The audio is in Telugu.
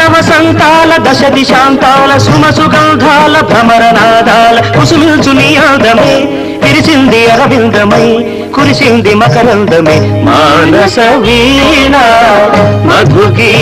తవ సంతాల దశ దిశాంతాల సుమసుగంధాల భ్రమరనాదాల కుసుమిల్చు నీ అందమే విరిసింది అరవిందమై కురిసింది మకరందమే. మానస వీణ మధుగీ